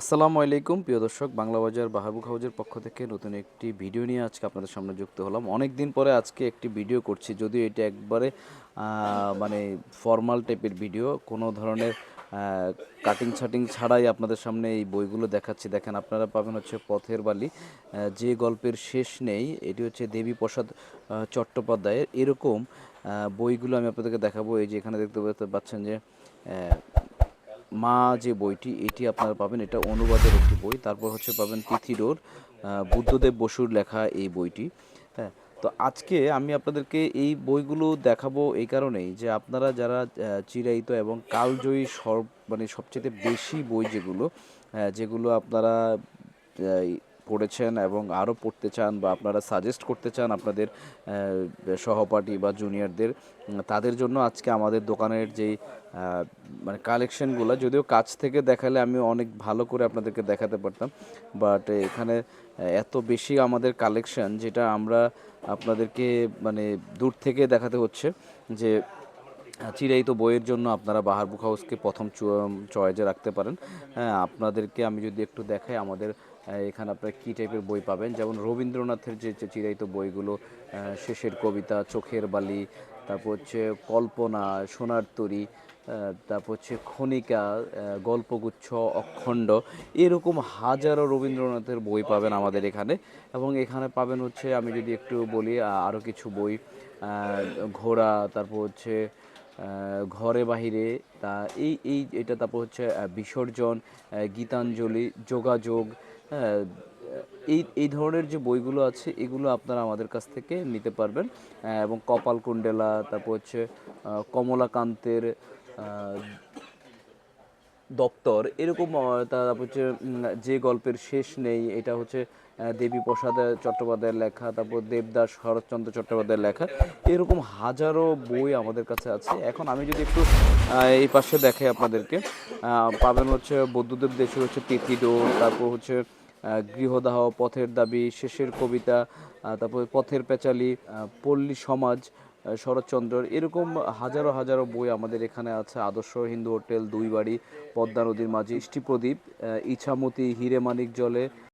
আসসালামু আলাইকুম, প্রিয় দর্শক, বাংলা বাজার বাহাবুক হাউজের পক্ষ থেকে নতুন একটি ভিডিও নিয়ে আজকে আপনাদের সামনে যুক্ত হলাম। অনেক দিন পরে আজকে একটি ভিডিও করছি, যদিও এটা একবারে মানে ফর্মাল টাইপের ভিডিও। কোনো ধরনের কাটিং ছাটিং ছাড়াই আপনাদের সামনে এই বইগুলো দেখাচ্ছি। দেখেন, আপনারা পাবেন হচ্ছে পথের বালি যে গল্পের শেষ নেই, এটি হচ্ছে দেবী প্রসাদ চট্টোপাধ্যায়ের। এরকম বইগুলো আমি আপনাদেরকে দেখাবো। এই যে এখানে দেখতে পাচ্ছেন যে মা যে বইটি, এটি আপনারা পাবেন। এটা অনুবাদের একটি বই। তারপর হচ্ছে পাবেন তিথিরোর বুদ্ধদেব বসুর লেখা এই বইটি। হ্যাঁ তো আজকে আমি আপনাদেরকে এই বইগুলো দেখাবো এই কারণেই যে আপনারা যারা চিরায়িত এবং কালজয়ী সর মানে সবচেয়ে বেশি বই যেগুলো যেগুলো আপনারা পড়েছেন এবং আরও পড়তে চান বা আপনারা সাজেস্ট করতে চান আপনাদের সহপাঠী বা জুনিয়রদের তাদের জন্য আজকে আমাদের দোকানের যেই মানে কালেকশনগুলো যদিও কাছ থেকে দেখালে আমি অনেক ভালো করে আপনাদেরকে দেখাতে পারতাম বাট এখানে এত বেশি আমাদের কালেকশন যেটা আমরা আপনাদেরকে মানে দূর থেকে দেখাতে হচ্ছে যে চিরায়িত বইয়ের জন্য আপনারা বাহার বুক হাউসকে প্রথম চয়েজে রাখতে পারেন। হ্যাঁ আপনাদেরকে আমি যদি একটু দেখাই, আমাদের এখানে আপনারা কী টাইপের বই পাবেন? যেমন রবীন্দ্রনাথের যে চিরায়িত বইগুলো শেষের কবিতা, চোখের বালি, তারপর হচ্ছে কল্পনা, সোনার তরী তারপর হচ্ছে খনিকা গল্পগুচ্ছ, অখণ্ড, এরকম হাজারো রবীন্দ্রনাথের বই পাবেন আমাদের এখানে। এবং এখানে পাবেন হচ্ছে, আমি যদি একটু বলি আরও কিছু বই ঘোড়া, তারপর হচ্ছে ঘরে বাহিরে তা এই এই এটা তারপর হচ্ছে বিসর্জন গীতাঞ্জলি, যোগাযোগ এই এই ধরনের যে বইগুলো আছে, এগুলো আপনারা আমাদের কাছ থেকে নিতে পারবেন। এবং কপাল কুণ্ডেলা তারপর হচ্ছে কমলাকান্তের দপ্তর। এরকম তারপর হচ্ছে যে গল্পের শেষ নেই, এটা হচ্ছে দেবী প্রসাদ চট্টোপাধ্যায়ের লেখা, তারপর দেবদাস শরৎচন্দ্র চট্টোপাধ্যায়ের লেখা। এরকম হাজারো বই আমাদের কাছে আছে। এখন আমি যদি একটু এই পাশে দেখাই আপনাদেরকে পাবেন হচ্ছে বৌদ্ধদেব দেশের হচ্ছে তিথিডোর তারপর হচ্ছে গৃহদাহ, পথের দাবি, শেষের কবিতা তারপর পথের পেঁচালি পল্লী সমাজ শরৎচন্দ্রর। এরকম হাজারো হাজারো বই আমাদের এখানে আছে। আদর্শ হিন্দু হোটেল দুই বাড়ি পদ্মা নদীর মাঝে, ইষ্টিপ্রদীপ ইছামতি হিরে মানিক জলে।